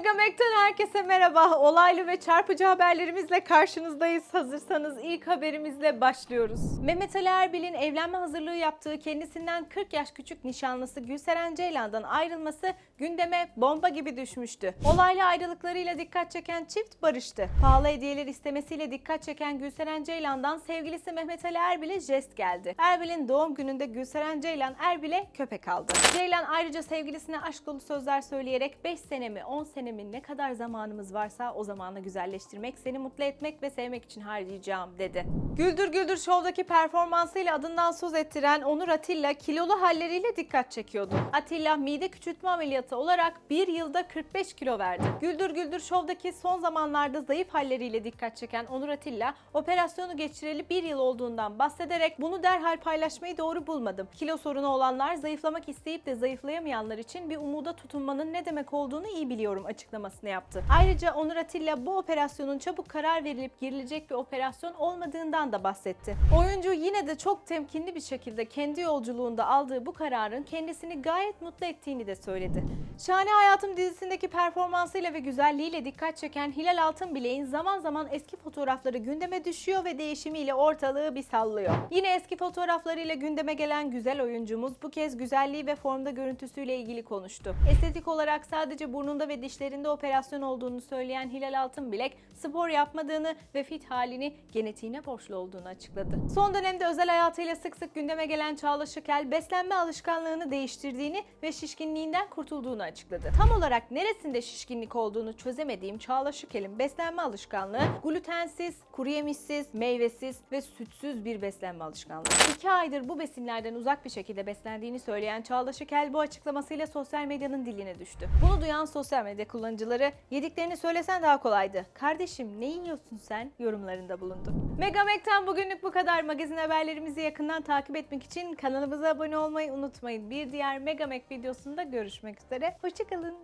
Megamek'ten herkese merhaba. Olaylı ve çarpıcı haberlerimizle karşınızdayız. Hazırsanız ilk haberimizle başlıyoruz. Mehmet Ali Erbil'in evlenme hazırlığı yaptığı kendisinden 40 yaş küçük nişanlısı Gülseren Ceylan'dan ayrılması gündeme bomba gibi düşmüştü. Olaylı ayrılıklarıyla dikkat çeken çift barıştı. Pahalı hediyeler istemesiyle dikkat çeken Gülseren Ceylan'dan sevgilisi Mehmet Ali Erbil'e jest geldi. Erbil'in doğum gününde Gülseren Ceylan Erbil'e köpek aldı. Ceylan ayrıca sevgilisine aşk dolu sözler söyleyerek 5 sene mi 10 sene mi ne kadar zamanımız varsa o zamanı güzelleştirmek, seni mutlu etmek ve sevmek için harcayacağım dedi. Güldür Güldür Show'daki performansıyla adından söz ettiren Onur Atilla kilolu halleriyle dikkat çekiyordu. Atilla mide küçültme ameliyatı olarak bir yılda 45 kilo verdi. Güldür Güldür Show'daki son zamanlarda zayıf halleriyle dikkat çeken Onur Atilla operasyonu geçireli bir yıl olduğundan bahsederek bunu derhal paylaşmayı doğru bulmadım. Kilo sorunu olanlar zayıflamak isteyip de zayıflayamayanlar için bir umuda tutunmanın ne demek olduğunu iyi biliyorum açıklamasını yaptı. Ayrıca Onur Atilla bu operasyonun çabuk karar verilip girilecek bir operasyon olmadığından da bahsetti. Oyuncu yine de çok temkinli bir şekilde kendi yolculuğunda aldığı bu kararın kendisini gayet mutlu ettiğini de söyledi. Şahane Hayatım dizisindeki performansıyla ve güzelliğiyle dikkat çeken Hilal Altınbilek'in zaman zaman eski fotoğrafları gündeme düşüyor ve değişimiyle ortalığı bir sallıyor. Yine eski fotoğraflarıyla gündeme gelen güzel oyuncumuz bu kez güzelliği ve formda görüntüsüyle ilgili konuştu. Estetik olarak sadece burnunda ve dişlerinde operasyon olduğunu söyleyen Hilal Altınbilek, spor yapmadığını ve fit halini genetiğine borçlu olduğunu açıkladı. Son dönemde özel hayatıyla sık sık gündeme gelen Çağla Şıkel, beslenme alışkanlığını değiştirdiğini ve şişkinliğinden kurtulduğunu açıkladı. Tam olarak neresinde şişkinlik olduğunu çözemediğim Çağla Şıkel'in beslenme alışkanlığı glutensiz, kuru yemişsiz, meyvesiz ve sütsüz bir beslenme alışkanlığı. İki aydır bu besinlerden uzak bir şekilde beslendiğini söyleyen Çağla Şıkel bu açıklamasıyla sosyal medyanın diline düştü. Bunu duyan sosyal medya kullanıcıları yediklerini söylesen daha kolaydı. Kardeşim ne yiyorsun sen yorumlarında bulundu. Megamek'ten bugünlük bu kadar. Magazin haberlerimizi yakından takip etmek için kanalımıza abone olmayı unutmayın. Bir diğer Megamek videosunda görüşmek üzere. Hoşçakalın.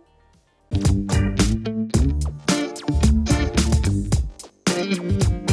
Thank you.